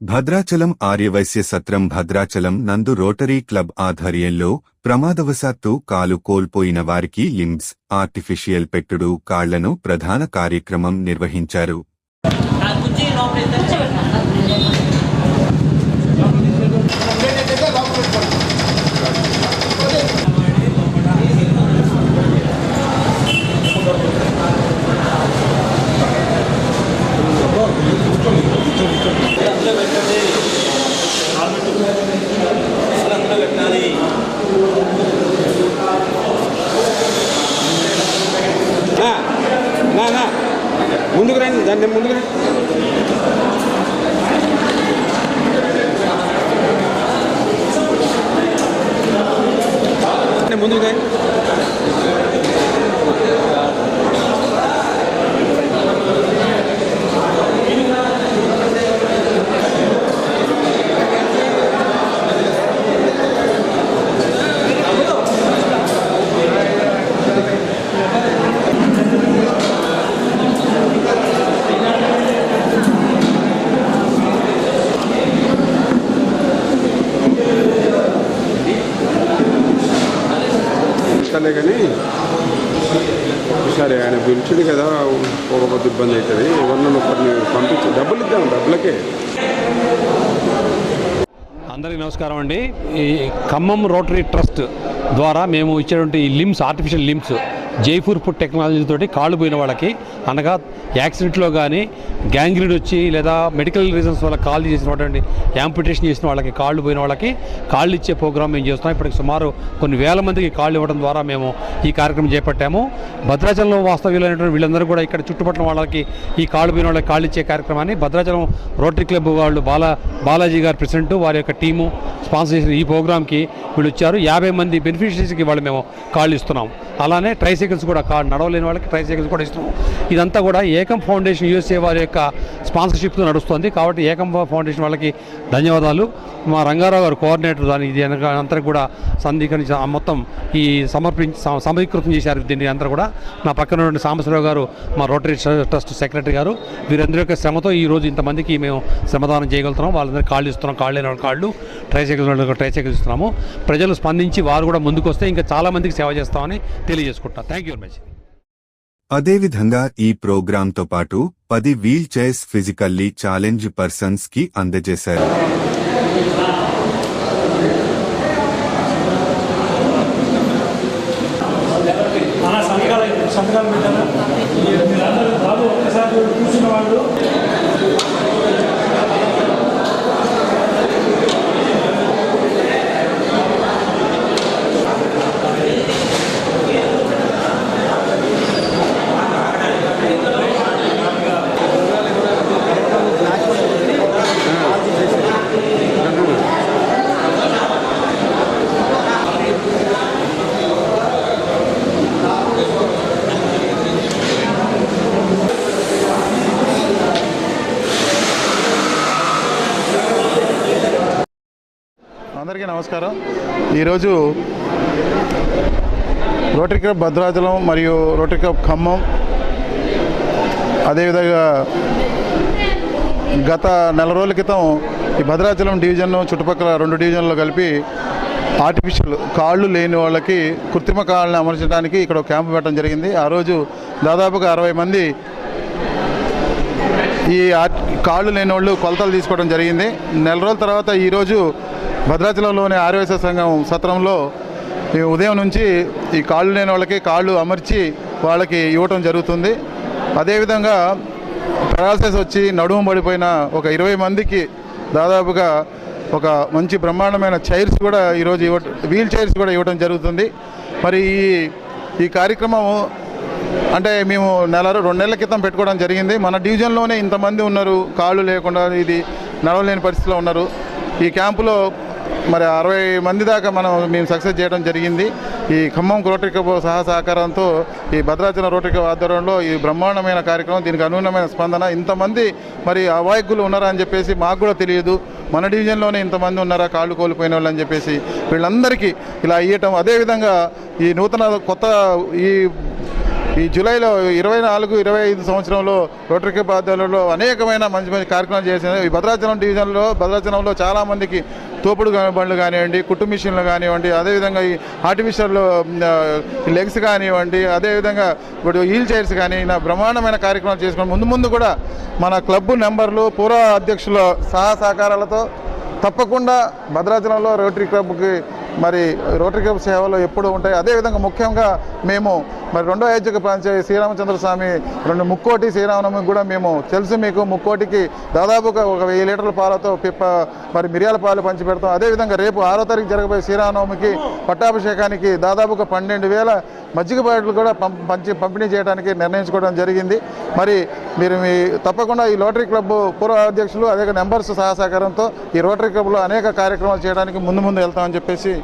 భద్రాచలం ఆర్యవైశ్య సత్రం భద్రాచలం నందు rotary club ఆధ్వర్యంలో ప్రమాదవశాత్తు కాలు కోల్పోయిన వారికి లిమ్స్ ఆర్టిఫిషియల్ పెట్టుడు కాళ్ళను ప్రధాన కార్యక్రమం నిర్వహించారు. నా, నా, నా. ముందుకు రండి దాన్ని ముందుకు రండి రండి, ముందుకు రండి పిలిచింది కదా ఒక కొద్ది ఇబ్బంది అవుతుంది. ఎవరినైనా ఒకరిని పంపించి డబ్బులు ఇద్దాం డబ్బులకే. అందరికీ నమస్కారం అండి. ఈ ఖమ్మం రోటరీ ట్రస్ట్ ద్వారా మేము ఇచ్చేటువంటి ఈ limbs artificial limbs Jaipur foot technology తోటి కాళ్ళు పోయిన వాళ్ళకి అనగా యాక్సిడెంట్లో కానీ గ్యాంగ్రీడ్ వచ్చి లేదా మెడికల్ రీజన్స్ వల్ల కాళ్ళు చేసినటువంటి యాంపిటేషన్ చేసిన వాళ్ళకి కాళ్ళు పోయిన వాళ్ళకి కాళ్ళు ఇచ్చే ప్రోగ్రామ్ మేము చేస్తున్నాం. ఇప్పటికి సుమారు కొన్ని వేల మందికి కాళ్ళు ఇవ్వడం ద్వారా మేము ఈ కార్యక్రమం చేపట్టాము. భద్రాచలంలో వాస్తవ్యులైనటువంటి వీళ్ళందరూ కూడా ఇక్కడ చుట్టుపక్కల వాళ్ళకి ఈ కాళ్ళు పోయిన వాళ్ళకి కాళ్ళు ఇచ్చే కార్యక్రమాన్ని భద్రాచలం రోటరీ క్లబ్ వాళ్ళు బాలా బాలాజీ గారు ప్రెసిడెంట్ వారి యొక్క టీము స్పాన్సర్ చేసిన ఈ ప్రోగ్రామ్కి వీళ్ళు వచ్చారు. యాభై మంది బెనిఫిషరీస్కి వాళ్ళు మేము కాళ్ళు ఇస్తున్నాం. అలానే ట్రైసైకిల్స్ కూడా కార్ నడవలేని వాళ్ళకి ట్రైసైకిల్స్ కూడా ఇస్తున్నాం. ఇదంతా కూడా ఏకం ఫౌండేషన్ యూఎస్ఏ వారి యొక్క స్పాన్సర్షిప్తో నడుస్తుంది. కాబట్టి ఏకం ఫౌండేషన్ వాళ్ళకి ధన్యవాదాలు. మా రంగారావు గారు కోఆర్డినేటర్ దాని ఇది అంతా కూడా సంధీకరించి ఆ మొత్తం ఈ సమర్పించి సమీకృతం చేశారు దీన్ని అంతా కూడా. నా పక్కన ఉన్న సాంబశివరావు గారు మా రోటరీ ట్రస్ట్ సెక్రటరీ గారు వీరందరి యొక్క శ్రమతో ఈ రోజు ఇంతమందికి మేము శ్రమదానం చేయగలుగుతున్నాం. వాళ్ళందరికీ కాళ్ళు ఇస్తున్నాం. కాళ్ళు లేని వాళ్ళ కాళ్ళు ట్రైసైకిల్ ట్రైసైకిల్ ఇస్తున్నాము. ప్రజలు స్పందించి వారు కూడా ముందుకు వస్తే ఇంకా చాలామందికి సేవ చేస్తామని తెలియజేసుకుంటాం. థ్యాంక్ యూ వెరీ మచ్ అదేవిధంగా ఈ ప్రోగ్రాంతో పాటు పది వీల్ చైర్స్ ఫిజికల్లీ ఛాలెంజ్ పర్సన్స్కి అందజేశారు. సంతకాలు సంతకాలు ఈరోజు రోటరీ క్లబ్ భద్రాచలం మరియు రోటరీ క్లబ్ ఖమ్మం అదేవిధంగా గత నెల రోజుల క్రితం ఈ భద్రాచలం డివిజన్ చుట్టుపక్కల రెండు డివిజన్లు కలిపి ఆర్టిఫిషియల్ కాళ్ళు లేని వాళ్ళకి కృత్రిమ కాళ్ళని అమర్చడానికి ఇక్కడ ఒక క్యాంపు పెట్టడం జరిగింది. ఆ రోజు దాదాపుగా అరవై మంది ఈ కాళ్ళు లేని వాళ్ళు కొలతలు తీసుకోవడం జరిగింది. నెల రోజుల తర్వాత ఈరోజు భద్రాచలంలోని ఆర్యవైశ్య సంఘం సత్రంలో ఈ ఉదయం నుంచి ఈ కాళ్ళు లేని వాళ్ళకి కాళ్ళు అమర్చి వాళ్ళకి ఇవ్వటం జరుగుతుంది. అదేవిధంగా పెరాలసిస్ వచ్చి నడుము పడిపోయిన ఒక ఇరవై మందికి దాదాపుగా ఒక మంచి బ్రహ్మాండమైన చైర్స్ కూడా ఈరోజు ఇవ్వ వీల్ చైర్స్ కూడా ఇవ్వడం జరుగుతుంది. మరి ఈ ఈ కార్యక్రమం అంటే మేము నెల రెండు నెలల క్రితం పెట్టుకోవడం జరిగింది. మన డివిజన్లోనే ఇంతమంది ఉన్నారు. కాళ్ళు లేకుండా ఇది నడవలేని పరిస్థితిలో ఉన్నారు. ఈ క్యాంపులో మరి అరవై మంది దాకా మనం మేము సక్సెస్ చేయడం జరిగింది. ఈ ఖమ్మం రోటరీ క్లబ్ సహా సహకారంతో ఈ భద్రాచలం రోటరీ క్లబ్ ఆధ్వర్యంలో ఈ బ్రహ్మాండమైన కార్యక్రమం దీనికి అనుగుణమైన స్పందన. ఇంతమంది మరి అవాయకులు ఉన్నారా అని చెప్పేసి మాకు కూడా తెలియదు. మన డివిజన్లోనే ఇంతమంది ఉన్నారా కాళ్ళు కోల్పోయిన వాళ్ళు అని చెప్పేసి వీళ్ళందరికీ ఇలా ఇవ్వటం అదేవిధంగా ఈ నూతన కొత్త ఈ ఈ జూలైలో ఇరవై నాలుగు ఇరవై ఐదు సంవత్సరంలో రోటరీ క్లబ్ ఆధ్వర్యంలో అనేకమైన మంచి మంచి కార్యక్రమాలు చేసింది ఈ భద్రాచలం డివిజన్లో భద్రాచలంలో చాలామందికి తోపుడు బండ్లు కానివ్వండి కుట్టు మిషన్లు కానివ్వండి అదేవిధంగా ఈ ఆర్టిఫిషియల్ లెగ్స్ కానివ్వండి అదేవిధంగా ఇప్పుడు హీల్ చైర్స్ కానీ ఇలా బ్రహ్మాండమైన కార్యక్రమాలు చేసుకుని ముందు ముందు కూడా మన క్లబ్ నెంబర్లు పూర్వ అధ్యక్షుల సహా సహకారాలతో తప్పకుండా భద్రాచలంలో రోటరీ క్లబ్కి మరి రోటరీ క్లబ్ సేవలు ఎప్పుడు ఉంటాయి. అదేవిధంగా ముఖ్యంగా మేము మరి రెండో ఐజ్యక పంచాయతీ శ్రీరామచంద్ర స్వామి రెండు ముక్కోటి శ్రీరామనవమికి కూడా మేము తెలుసు మీకు. ముక్కోటికి దాదాపుగా ఒక వెయ్యి లీటర్ల పాలతో పిప్ప మరి మిరియాల పాలు పంచి పెడతాం. అదేవిధంగా రేపు ఆరో తారీఖు జరగబోయే శ్రీరామనవమికి పట్టాభిషేకానికి దాదాపుగా పన్నెండు వేల మజ్జిగ ప్యాకెట్లు కూడా పం- పంచి పంపిణీ చేయడానికి నిర్ణయించుకోవడం జరిగింది. మరి మీరు మీ తప్పకుండా ఈ రోటరీ క్లబ్ పూర్వ అధ్యక్షులు అదే నెంబర్స్ సహసహకారంతో ఈ రోటరీ క్లబ్లో అనేక కార్యక్రమాలు చేయడానికి ముందు ముందు వెళ్తామని చెప్పేసి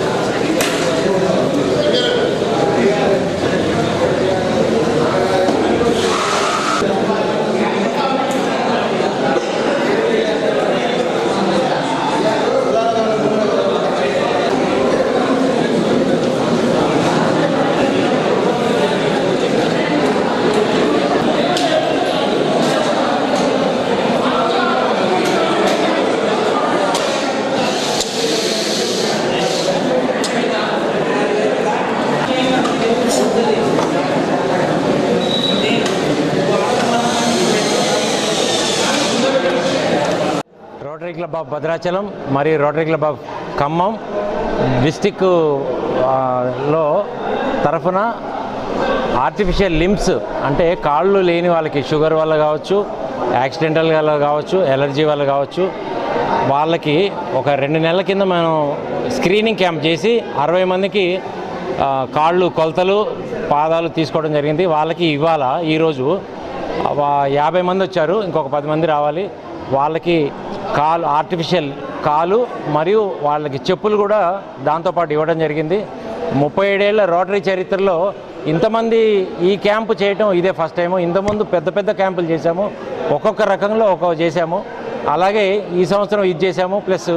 ఆఫ్ భద్రాచలం మరియు రోటరీ క్లబ్ ఆఫ్ ఖమ్మం డిస్టిక్లో తరఫున ఆర్టిఫిషియల్ లిమ్స్ అంటే కాళ్ళు లేని వాళ్ళకి షుగర్ వల్ల కావచ్చు యాక్సిడెంటల్ వల్ల కావచ్చు ఎలర్జీ వల్ల కావచ్చు వాళ్ళకి ఒక రెండు నెలల కింద మనం స్క్రీనింగ్ క్యాంప్ చేసి అరవై మందికి కాళ్ళు కొలతలు పాదాలు తీసుకోవడం జరిగింది. వాళ్ళకి ఇవాళ ఈరోజు యాభై మంది వచ్చారు ఇంకొక పది మంది రావాలి. వాళ్ళకి కాలు ఆర్టిఫిషియల్ కాలు మరియు వాళ్ళకి చెప్పులు కూడా దాంతోపాటు ఇవ్వడం జరిగింది. ముప్పై ఏడేళ్ళ రోటరీ చరిత్రలో ఇంతమంది ఈ క్యాంపు చేయటం ఇదే ఫస్ట్ టైము. ఇంతకుముందు పెద్ద పెద్ద క్యాంపులు చేశాము. ఒక్కొక్క రకంలో ఒక్కొక్క చేశాము. అలాగే ఈ సంవత్సరం ఇది చేశాము. ప్లస్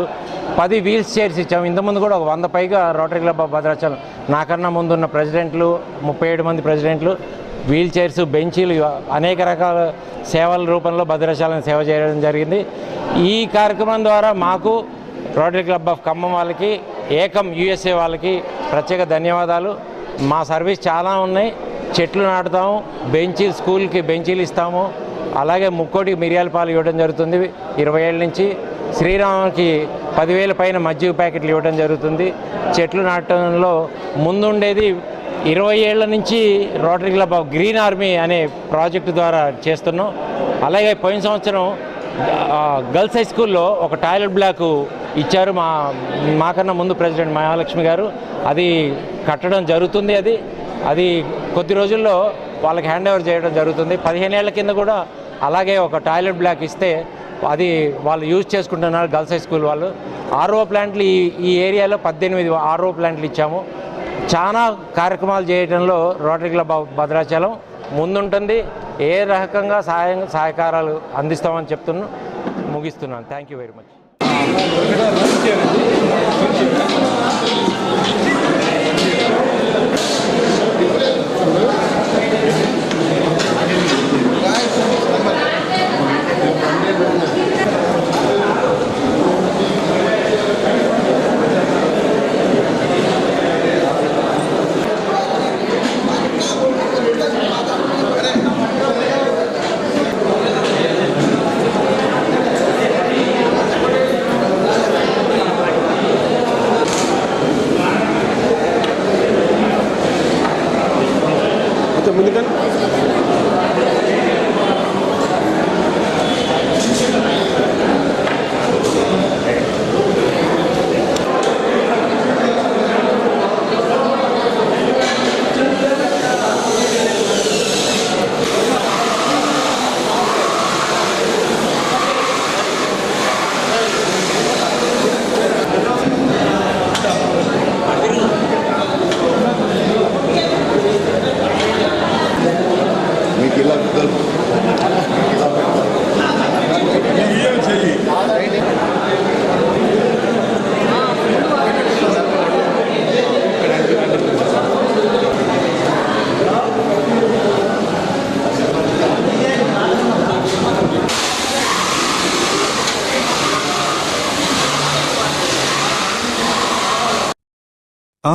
పది వీల్స్ చైర్స్ ఇచ్చాము. ఇంతకుముందు కూడా ఒక వంద పైగా రోటరీ క్లబ్ ఆఫ్ భద్రాచలం. నాకన్నా ముందున్న ప్రెసిడెంట్లు ముప్పై ఏడు మంది ప్రెసిడెంట్లు వీల్ చైర్స్ బెంచీలు అనేక రకాల సేవల రూపంలో భద్రశాలను సేవ చేయడం జరిగింది. ఈ కార్యక్రమం ద్వారా మాకు రోటరీ క్లబ్ ఆఫ్ ఖమ్మం వాళ్ళకి ఏకం యుఎస్ఏ వాళ్ళకి ప్రత్యేక ధన్యవాదాలు. మా సర్వీస్ చాలా ఉన్నాయి. చెట్లు నాటుతాము బెంచీలు స్కూల్కి బెంచీలు ఇస్తాము. అలాగే ముక్కోటికి మిరియాల పాలు ఇవ్వడం జరుగుతుంది. ఇరవై ఏళ్ళ నుంచి శ్రీరాముకి పదివేల పైన మజ్జిగ ప్యాకెట్లు ఇవ్వడం జరుగుతుంది. చెట్లు నాటడంలో ముందుండేది ఇరవై ఏళ్ళ నుంచి Rotary Club of Green Army అనే ప్రాజెక్టు ద్వారా చేస్తున్నాం. అలాగే పోయిన సంవత్సరం గర్ల్స్ హై స్కూల్లో ఒక టాయిలెట్ బ్లాక్ ఇచ్చారు మా మాకన్నా ముందు ప్రెసిడెంట్ మహాలక్ష్మి గారు. అది కట్టడం జరుగుతుంది అది. అది కొద్ది రోజుల్లో వాళ్ళకి హ్యాండ్ ఓవర్ చేయడం జరుగుతుంది. పదిహేను ఏళ్ళ కింద కూడా అలాగే ఒక టాయిలెట్ బ్లాక్ ఇస్తే అది వాళ్ళు యూజ్ చేసుకుంటున్నారు గర్ల్స్ హై స్కూల్ వాళ్ళు. ఆర్ఓ ప్లాంట్లు ఈ ఈ ఏరియాలో పద్దెనిమిది ఆర్ఓ ప్లాంట్లు ఇచ్చాము. చాలా కార్యక్రమాలు చేయడంలో రోటరీ క్లబ్ భద్రాచలం ముందుంటుంది. ఏ రకంగా సహాయం సహకారాలు అందిస్తామని చెప్తున్నాను ముగిస్తున్నాను. Thank you very much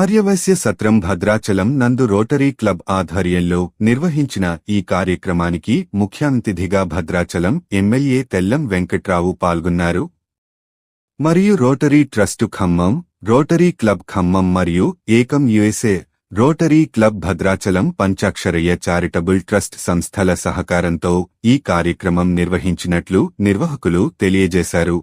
Aryavysya సత్రం భద్రాచలం నందు రోటరీ క్లబ్ ఆధ్వర్యంలో నిర్వహించిన ఈ కార్యక్రమానికి ముఖ్య అతిథిగా భద్రాచలం ఎమ్మెల్యే తెల్లం వెంకట్రావు పాల్గొన్నారు. మరియు Rotary trust Khammam Rotary club Khammam మరియు Ekam USA Rotary club Bhadrachalam Panchaksharayya charitable trust సంస్థల సహకారంతో ఈ కార్యక్రమం నిర్వహించినట్లు నిర్వాహకులు తెలియజేశారు.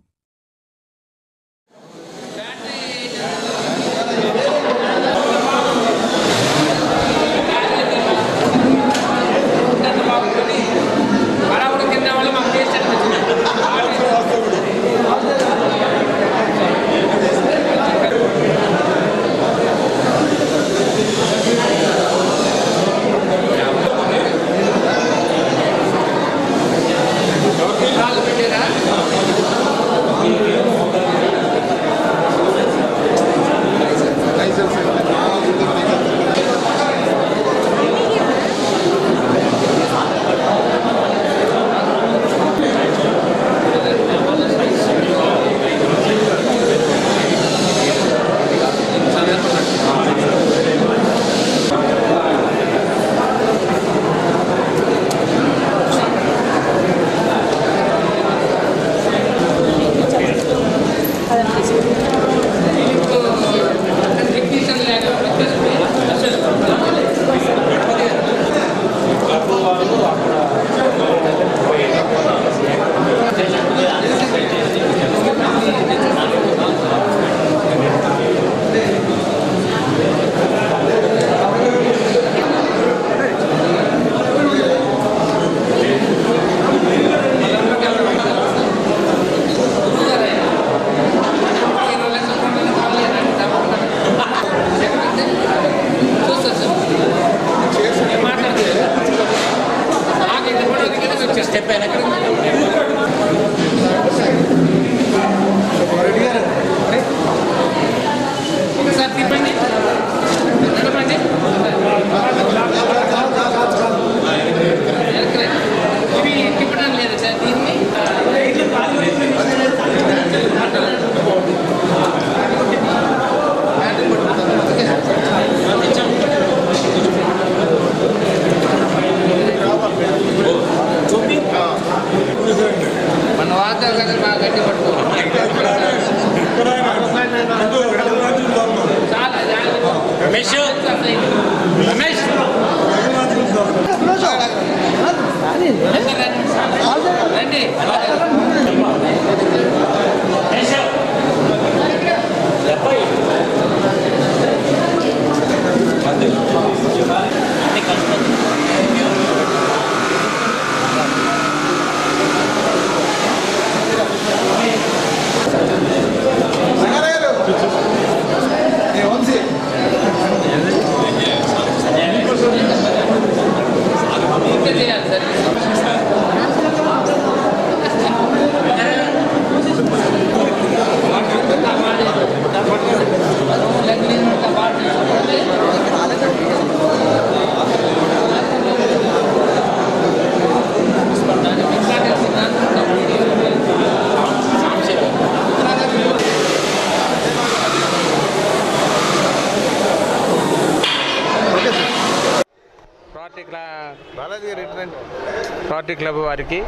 రోటరీ క్లబ్ వారికి.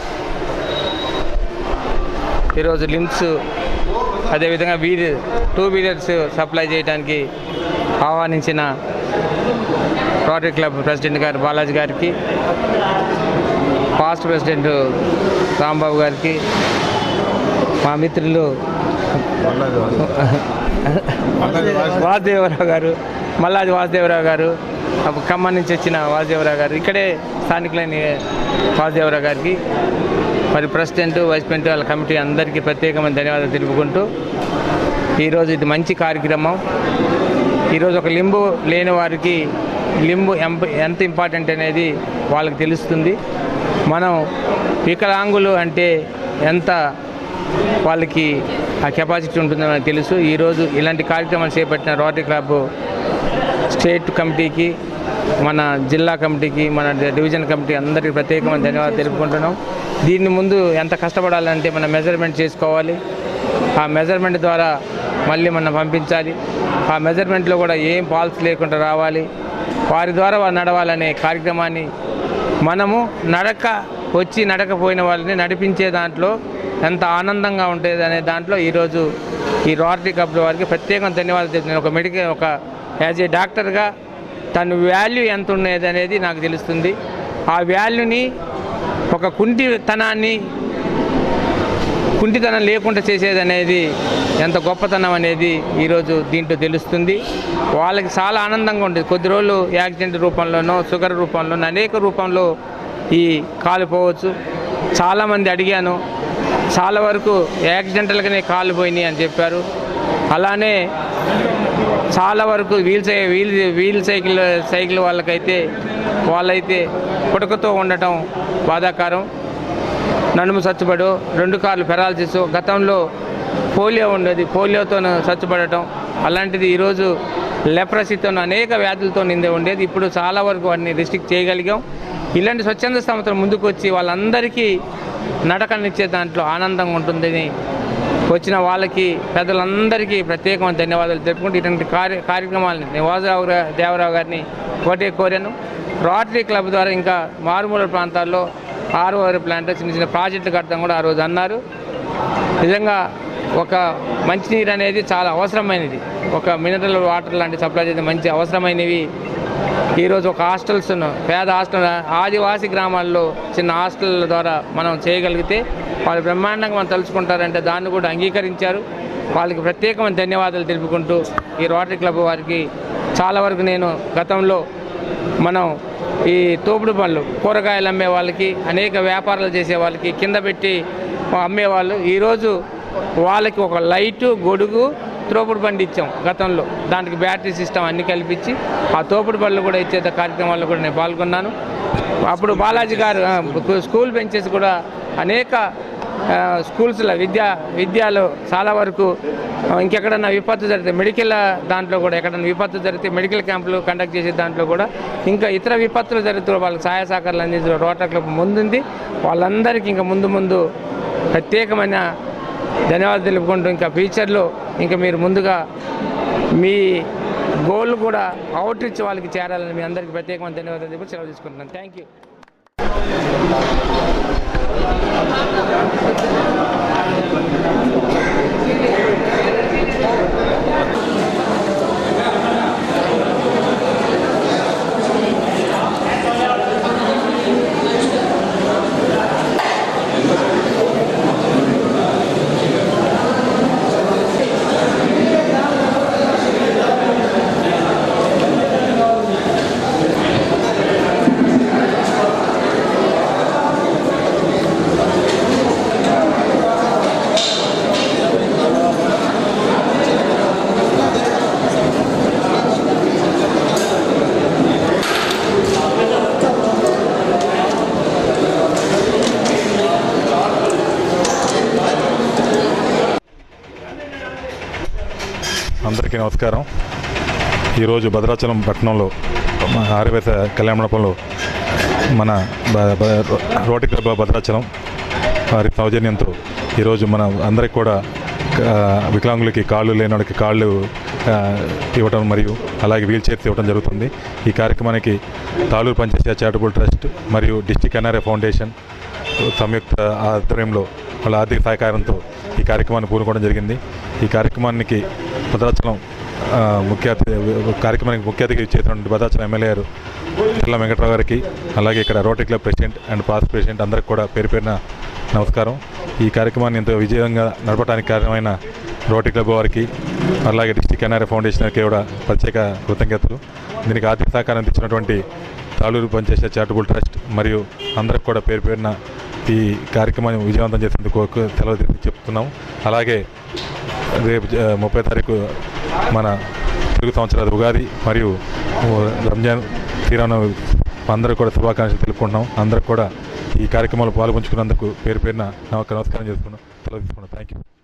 ఈరోజు లిమ్స్ అదేవిధంగా వీల్ టూ వీలర్స్ సప్లై చేయడానికి ఆహ్వానించిన రోటరీ క్లబ్ ప్రెసిడెంట్ గారు బాలాజీ గారికి పాస్ట్ ప్రెసిడెంట్ రాంబాబు గారికి మా మిత్రులు వాసుదేవరావు గారు మల్లాది వాసుదేవరావు గారు ఖమ్మం నుంచి వచ్చిన వాసుదేవరావు గారు ఇక్కడే స్థానికులైన వాసుదేవరావు గారికి మరి ప్రెసిడెంట్ వైస్ ప్రెసిడెంట్ వాళ్ళ కమిటీ అందరికీ ప్రత్యేకమైన ధన్యవాదాలు తెలుపుకుంటూ ఈరోజు ఇది మంచి కార్యక్రమం. ఈరోజు ఒక లింబు లేని వారికి లింబు ఎంత ఇంపార్టెంట్ అనేది వాళ్ళకి తెలుస్తుంది. మనం వికలాంగులు అంటే ఎంత వాళ్ళకి ఆ కెపాసిటీ ఉంటుందని తెలుసు. ఈరోజు ఇలాంటి కార్యక్రమాలు చేపట్టిన రోటరీ క్లబ్ స్టేట్ కమిటీకి మన జిల్లా కమిటీకి మన డివిజన్ కమిటీ అందరికీ ప్రత్యేకమైన ధన్యవాదాలు తెలుపుకుంటున్నాం. దీన్ని ముందు ఎంత కష్టపడాలంటే మనం మెజర్మెంట్ చేసుకోవాలి. ఆ మెజర్మెంట్ ద్వారా మళ్ళీ మనం పంపించాలి. ఆ మెజర్మెంట్లో కూడా ఏం ఫాల్స్ లేకుండా రావాలి. వారి ద్వారా వారు నడవాలనే కార్యక్రమాన్ని మనము నడక వచ్చి నడకపోయిన వాళ్ళని నడిపించే దాంట్లో ఎంత ఆనందంగా ఉంటుంది అనే దాంట్లో ఈరోజు ఈ రోటరీ కప్ వారికి ప్రత్యేకంగా ధన్యవాదాలు చెప్తున్నాను ఒక మెడికల్ ఒక యాజ్ ఏ డాక్టర్గా తన వాల్యూ ఎంత ఉన్నది అనేది నాకు తెలుస్తుంది. ఆ వాల్యూని ఒక కుంటితనాన్ని కుంటితనం లేకుండా చేసేది అనేది ఎంత గొప్పతనం అనేది ఈరోజు దీంట్లో తెలుస్తుంది. వాళ్ళకి చాలా ఆనందంగా ఉండేది కొద్ది రోజులు యాక్సిడెంట్ రూపంలోనో షుగర్ రూపంలోనో అనేక రూపంలో ఈ కాలిపోవచ్చు చాలామంది అడిగాను చాలా వరకు యాక్సిడెంటల్గానే కాలిపోయినాయి అని చెప్పారు. అలానే చాలా వరకు వీల్ సై వీల్ వీల్ సైకిల్ సైకిల్ వాళ్ళకైతే వాళ్ళైతే పుడకతో ఉండటం బాధాకరం. నడుము చచ్చుబడు రెండు కార్లు పెరాలసిస్ గతంలో పోలియో ఉండేది పోలియోతో చచ్చుబడటం అలాంటిది ఈరోజు లెప్రసీతో అనేక వ్యాధులతో నిందే ఉండేది. ఇప్పుడు చాలా వరకు వాటిని రిస్ట్రిక్ట్ చేయగలిగాం. ఇలాంటి స్వచ్ఛంద సంస్థలు ముందుకు వచ్చి వాళ్ళందరికీ నడకనిచ్చే దాంట్లో ఆనందంగా ఉంటుందని వచ్చిన వాళ్ళకి పెద్దలందరికీ ప్రత్యేకమైన ధన్యవాదాలు తెలుపుకుంటూ ఇటువంటి కార్య కార్యక్రమాలని నివాసరావు దేవరావు గారిని ఒకటే కోరాను. రోటరీ క్లబ్ ద్వారా ఇంకా మారుమూల ప్రాంతాల్లో ఆరు ప్లాంట్ చిన్న చిన్న ప్రాజెక్టులు కడతాం కూడా ఆ రోజు అన్నారు. నిజంగా ఒక మంచినీరు అనేది చాలా అవసరమైనది. ఒక మినరల్ వాటర్ లాంటి సప్లై చేసే మంచి అవసరమైనవి ఈరోజు ఒక హాస్టల్స్ పేద హాస్టల్ ఆదివాసీ గ్రామాల్లో చిన్న హాస్టల్ ద్వారా మనం చేయగలిగితే వాళ్ళు బ్రహ్మాండంగా మనం తలుచుకుంటారంటే దాన్ని కూడా అంగీకరించారు. వాళ్ళకి ప్రత్యేకమైన ధన్యవాదాలు తెలుపుకుంటూ ఈ రోటరీ క్లబ్ వారికి చాలా వరకు నేను గతంలో మనం ఈ తోపుడు పనులు కూరగాయలు అమ్మే వాళ్ళకి అనేక వ్యాపారాలు చేసే వాళ్ళకి కింద పెట్టి అమ్మేవాళ్ళు. ఈరోజు వాళ్ళకి ఒక లైటు గొడుగు తోపుడు బండి ఇచ్చాం గతంలో. దానికి బ్యాటరీ సిస్టమ్ అన్ని కల్పించి ఆ తోపుడు బళ్ళు కూడా ఇచ్చే కార్యక్రమాల్లో కూడా నేను పాల్గొన్నాను. అప్పుడు బాలాజీ గారు స్కూల్ బెంచెస్ కూడా అనేక స్కూల్స్లో విద్యా విద్యలో చాలా వరకు ఇంకెక్కడన్నా విపత్తు జరిగితే మెడికల్ దాంట్లో కూడా ఎక్కడన్నా విపత్తు జరిగితే మెడికల్ క్యాంపులు కండక్ట్ చేసే దాంట్లో కూడా ఇంకా ఇతర విపత్తులు జరుగుతూ వాళ్ళకి సహాయ సహకారాలు అందించిన రోటరీ క్లబ్ ముందుంది. వాళ్ళందరికీ ఇంకా ముందు ముందు ప్రత్యేకమైన ధన్యవాదాలు తెలుపుకుంటూ ఇంకా ఫ్యూచర్లో ఇంకా మీరు ముందుగా మీ గోల్ కూడా అవుట్ రీచ్ వాళ్ళకి చేరాలని మీ అందరికీ ప్రత్యేకమైన ధన్యవాదాలు చెప్పి సెలవు తీసుకుంటున్నాను. థ్యాంక్ యూ అందరికీ నమస్కారం. ఈరోజు భద్రాచలం పట్టణంలో మన కళ్యాణ మండపంలో మన బ- రోటరీ క్లబ్ భద్రాచలం వారి సౌజన్యంతో ఈరోజు మన అందరికి కూడా వికలాంగులకి కాళ్ళు లేని వాళ్ళకి కాళ్ళు ఇవ్వటం మరియు అలాగే వీల్ చైర్స్ ఇవ్వడం జరుగుతుంది. ఈ కార్యక్రమానికి తాలూరు పంచాయతీ చారిటబుల్ ట్రస్ట్ మరియు డిస్టిక్ ఎన్ఆర్ఏ ఫౌండేషన్ సంయుక్త ఆధ్వర్యంలో వాళ్ళ ఆర్థిక సహకారంతో ఈ కార్యక్రమాన్ని పూనుకోవడం జరిగింది. ఈ కార్యక్రమానికి భద్రాచలం ముఖ్య కార్యక్రమానికి ముఖ్య అతిథి చేసినటువంటి భద్రాచలం ఎమ్మెల్యే గారు తెల్ల వెంకట్రావు గారికి అలాగే ఇక్కడ Rotary club president and past president అందరికి కూడా పేరు పేరున నమస్కారం. ఈ కార్యక్రమాన్ని ఎంతో విజయంగా నడపడానికి కారణమైన రోటరీ క్లబ్ వారికి అలాగే డిస్టిక్ ఎన్ఆర్ఏ ఫౌండేషన్కి కూడా ప్రత్యేక కృతజ్ఞతలు. దీనికి ఆర్థిక సహకారం అందించినటువంటి తాళూరు పనిచేసే చారిటబుల్ ట్రస్ట్ మరియు అందరికి కూడా పేరు పేరున ఈ కార్యక్రమాన్ని విజయవంతం చేసేందుకు సెలవు చెప్తున్నాం. అలాగే రేపు జ- ముప్పై తారీఖు మన తెలుగు సంవత్సరాల ఉగాది మరియు రంజాన్ తీరాన అందరూ కూడా శుభాకాంక్షలు తెలుపుకుంటున్నాం. అందరికి కూడా ఈ కార్యక్రమంలో పాల్గొంచుకున్నందుకు పేరు పేరున నమస్కారం చేసుకున్నాం సెలవు థ్యాంక్ యూ